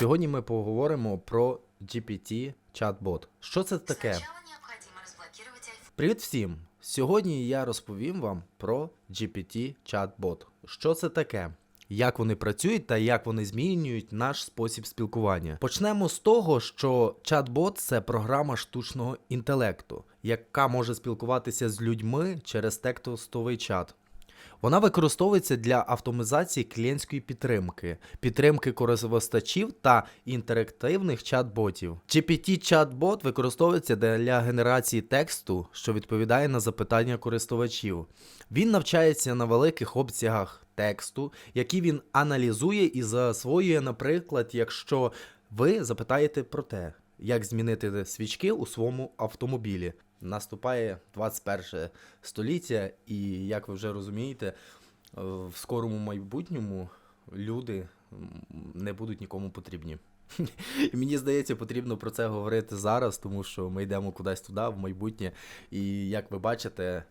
Сьогодні ми поговоримо про GPT чат-бот. Що це таке? Привіт всім! Сьогодні я розповім вам про GPT чат-бот. Що це таке? Як вони працюють та як вони змінюють наш спосіб спілкування. Почнемо з того, що чат-бот це програма штучного інтелекту, яка може спілкуватися з людьми через текстовий чат. Вона використовується для автоматизації клієнтської підтримки, підтримки користувачів та інтерактивних чат-ботів. GPT чат-бот використовується для генерації тексту, що відповідає на запитання користувачів. Він навчається на великих обсягах тексту, які він аналізує і засвоює, наприклад, якщо ви запитаєте про те, як змінити свічки у своєму автомобілі. Наступає 21 століття, і як ви вже розумієте, е, в скорому майбутньому люди не будуть нікому потрібні. І мені здається, потрібно про це говорити зараз, тому що ми йдемо кудись туди, в майбутнє. І як ви бачите,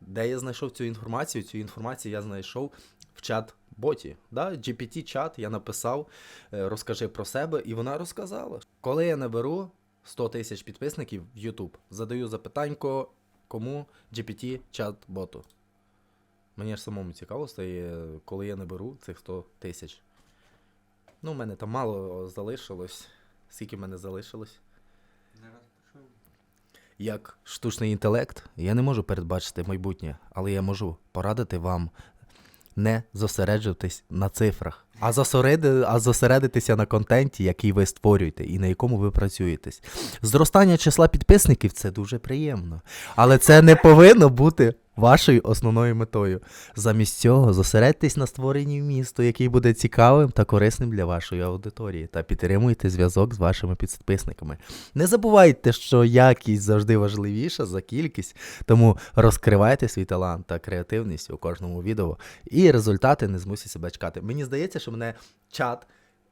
де я знайшов цю інформацію? Цю інформацію я знайшов в чат-боті. Да? GPT-чат я написав, е, розкажи про себе, і вона розказала. Коли я наберу 100 тисяч підписників в YouTube, задаю запитанько, кому GPT чат-боту. Мені ж самому цікаво стає, коли я наберу цих 100 тисяч. Ну, в мене там мало залишилось. Скільки в мене залишилось? Як штучний інтелект, я не можу передбачити майбутнє, але я можу порадити вам не зосереджуватись на цифрах, а, зосереди, а зосередитися на контенті, який ви створюєте і на якому ви працюєтесь. Зростання числа підписників це дуже приємно, але це не повинно бути вашою основною метою. Замість цього зосередьтесь на створенні місту, який буде цікавим та корисним для вашої аудиторії, та підтримуйте зв'язок з вашими підписниками. Не забувайте, що якість завжди важливіша за кількість, тому розкривайте свій талант та креативність у кожному відео, і результати не змусять себе чекати. Мені здається, що мене чат.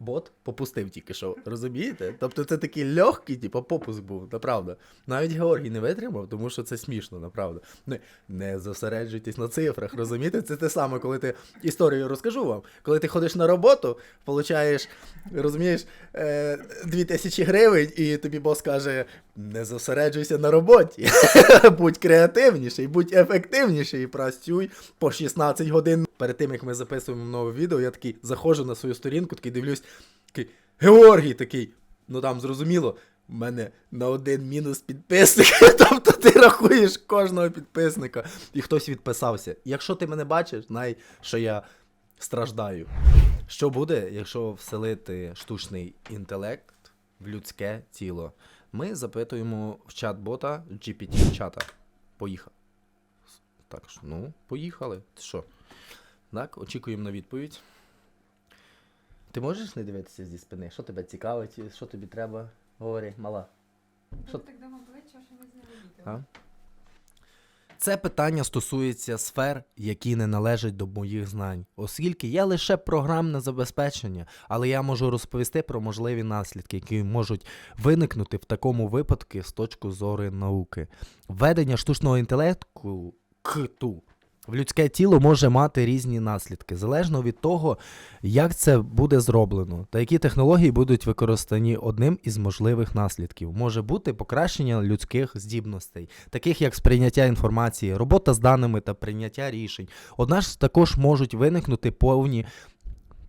Бот попустив тільки що, розумієте? Тобто це такий легкий, типу, попуск був, направда. Навіть Георгій не витримав, тому що це смішно, направда. Не, не зосереджуйтесь на цифрах, розумієте? Це те саме, коли ти історію розкажу вам. Коли ти ходиш на роботу, получаєш, розумієш, е, 2000 гривень, і тобі бос каже: не зосереджуйся на роботі. будь креативніший, будь ефективніший і працюй по 16 годин. Перед тим як ми записуємо нове відео, я такий заходжу на свою сторінку, такий дивлюсь, такий Георгій такий. Ну там зрозуміло, в мене на один мінус підписник. Тобто ти рахуєш кожного підписника. І хтось відписався. Якщо ти мене бачиш, знай, що я страждаю. Що буде, якщо вселити штучний інтелект в людське тіло? Ми запитуємо в чат-бота GPT-чата. Поїхав. Так, ну, поїхали. Що? Так, очікуємо на відповідь. Ти можеш не дивитися зі спини? Що тебе цікавить? Що тобі треба? Говори, мала. Що- так давно обличчя, що. А? Це питання стосується сфер, які не належать до моїх знань, оскільки я лише програмне забезпечення, але я можу розповісти про можливі наслідки, які можуть виникнути в такому випадку з точки зору науки. Введення штучного інтелекту КТУ в людське тіло може мати різні наслідки, залежно від того, як це буде зроблено та які технології будуть використані одним із можливих наслідків. Може бути покращення людських здібностей, таких як сприйняття інформації, робота з даними та прийняття рішень. Однак також можуть виникнути повні.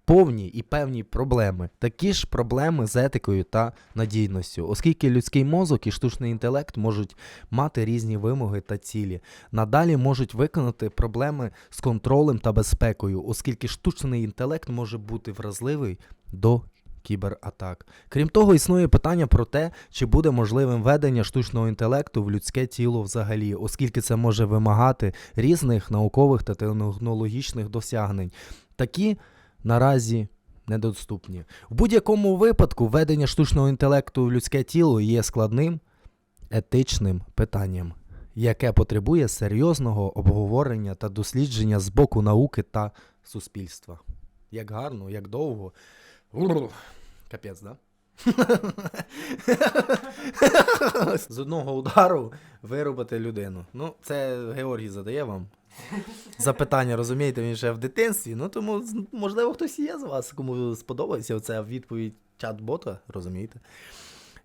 Повні і певні проблеми, такі ж проблеми з етикою та надійністю, оскільки людський мозок і штучний інтелект можуть мати різні вимоги та цілі. Надалі можуть виконати проблеми з контролем та безпекою, оскільки штучний інтелект може бути вразливий до кібератак. Крім того, існує питання про те, чи буде можливим введення штучного інтелекту в людське тіло взагалі, оскільки це може вимагати різних наукових та технологічних досягнень. Такі наразі недоступні. В будь-якому випадку введення штучного інтелекту в людське тіло є складним етичним питанням, яке потребує серйозного обговорення та дослідження з боку науки та суспільства. Як гарно, як довго. Капець, да? З одного удару виробити людину. Ну, це Георгій задає вам запитання, розумієте, він ще в дитинстві. Ну тому, можливо, хтось є з вас, кому сподобається оця відповідь чат-бота, розумієте?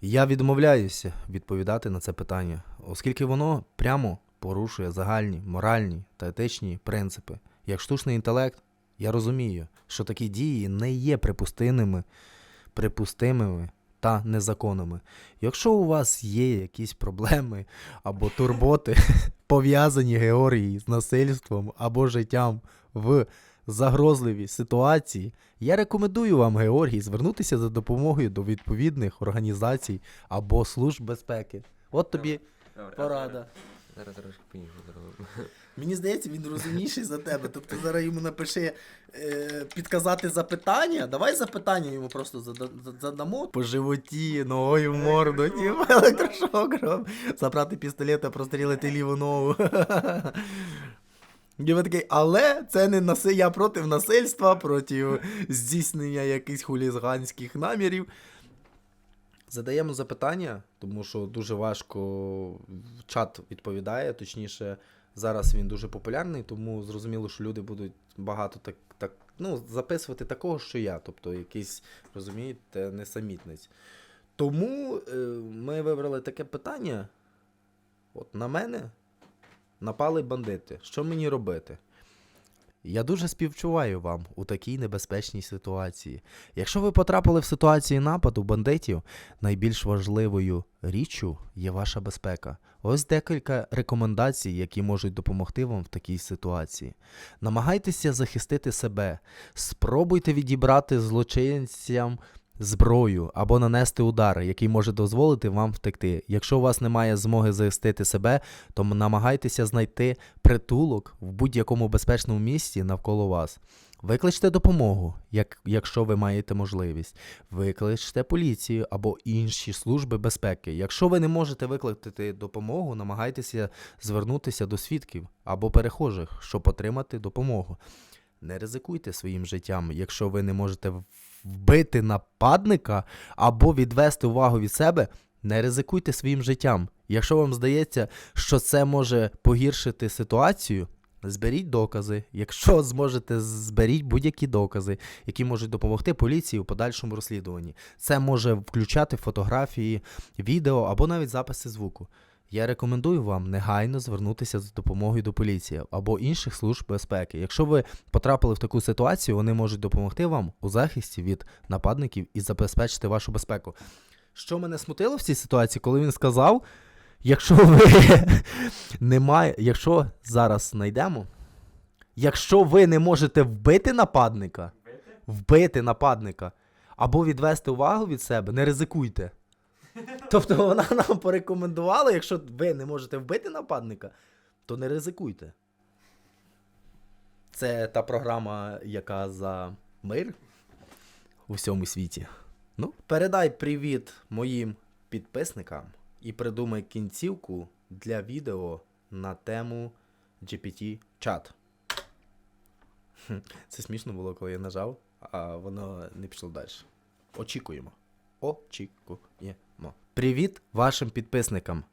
Я відмовляюся відповідати на це питання, оскільки воно прямо порушує загальні моральні та етичні принципи. Як штучний інтелект, я розумію, що такі дії не є припустимими, припустимими та незаконами. Якщо у вас є якісь проблеми або турботи, пов'язані Георгії з насильством або життям в загрозливій ситуації, я рекомендую вам, Георгій, звернутися за допомогою до відповідних організацій або служб безпеки. От тобі Добре, порада. Зараз трошки пініше зробимо. Мені здається, він розумніший за тебе. Тобто зараз йому напиши е, підказати запитання. Давай запитання йому просто зада- за- задамо. По животі, ногою в морду, типу, електрошок роб. Забрати пістолет та прострілити ліву ногу. І він такий, але це не наси... я проти насильства, проти здійснення якихось хуліганських намірів. Задаємо запитання, тому що дуже важко чат відповідає, точніше, зараз він дуже популярний, тому зрозуміло, що люди будуть багато так, так ну, записувати такого, що я, тобто якийсь, розумієте, несамітниць. Тому е, ми вибрали таке питання. От на мене напали бандити. Що мені робити? Я дуже співчуваю вам у такій небезпечній ситуації. Якщо ви потрапили в ситуацію нападу бандитів, найбільш важливою річчю є ваша безпека. Ось декілька рекомендацій, які можуть допомогти вам в такій ситуації. Намагайтеся захистити себе, спробуйте відібрати злочинцям зброю або нанести удар, який може дозволити вам втекти. Якщо у вас немає змоги захистити себе, то намагайтеся знайти притулок в будь-якому безпечному місці навколо вас. Викличте допомогу, як, якщо ви маєте можливість. Викличте поліцію або інші служби безпеки. Якщо ви не можете викликати допомогу, намагайтеся звернутися до свідків або перехожих, щоб отримати допомогу. Не ризикуйте своїм життям, якщо ви не можете вбити нападника або відвести увагу від себе. Не ризикуйте своїм життям. Якщо вам здається, що це може погіршити ситуацію, зберіть докази. Якщо зможете, зберіть будь-які докази, які можуть допомогти поліції у подальшому розслідуванні. Це може включати фотографії, відео або навіть записи звуку. Я рекомендую вам негайно звернутися з допомогою до поліції або інших служб безпеки. Якщо ви потрапили в таку ситуацію, вони можуть допомогти вам у захисті від нападників і забезпечити вашу безпеку. Що мене смутило в цій ситуації, коли він сказав, якщо ви немає, якщо зараз знайдемо, якщо ви не можете вбити нападника, вбити нападника або відвести увагу від себе, не ризикуйте. Тобто вона нам порекомендувала, якщо ви не можете вбити нападника, то не ризикуйте. Це та програма, яка за мир у всьому світі. Ну, передай привіт моїм підписникам і придумай кінцівку для відео на тему GPT-чат. Це смішно було, коли я нажав, а воно не пішло далі. Очікуємо. Очікуємо. Привіт вашим підписникам.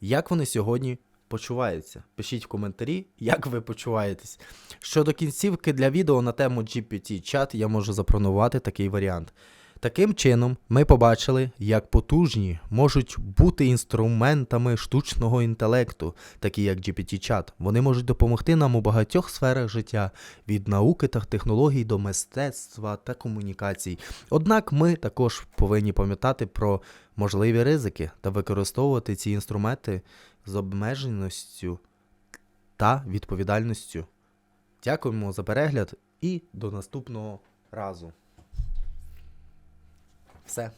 Як вони сьогодні почуваються? Пишіть в коментарі, як ви почуваєтесь. Щодо кінцівки для відео на тему GPT-чат, я можу запропонувати такий варіант. Таким чином, ми побачили, як потужні можуть бути інструментами штучного інтелекту, такі як GPT-чат. Вони можуть допомогти нам у багатьох сферах життя, від науки та технологій до мистецтва та комунікацій. Однак ми також повинні пам'ятати про можливі ризики та використовувати ці інструменти з обмеженістю та відповідальністю. Дякуємо за перегляд і до наступного разу. Все.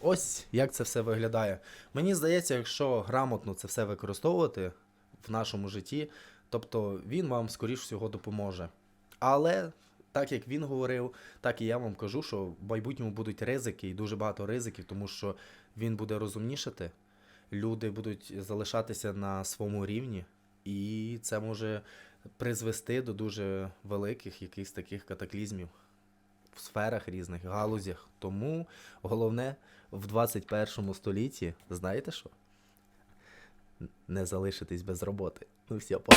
Ось як це все виглядає. Мені здається, якщо грамотно це все використовувати в нашому житті, тобто він вам, скоріш всього, допоможе. Але, так як він говорив, так і я вам кажу, що в майбутньому будуть ризики і дуже багато ризиків, тому що він буде розумнішати, люди будуть залишатися на своєму рівні, і це може призвести до дуже великих якихось таких катаклізмів в сферах різних, галузях. Тому головне в 21 столітті, знаєте що? Не залишитись без роботи. Ну все, па.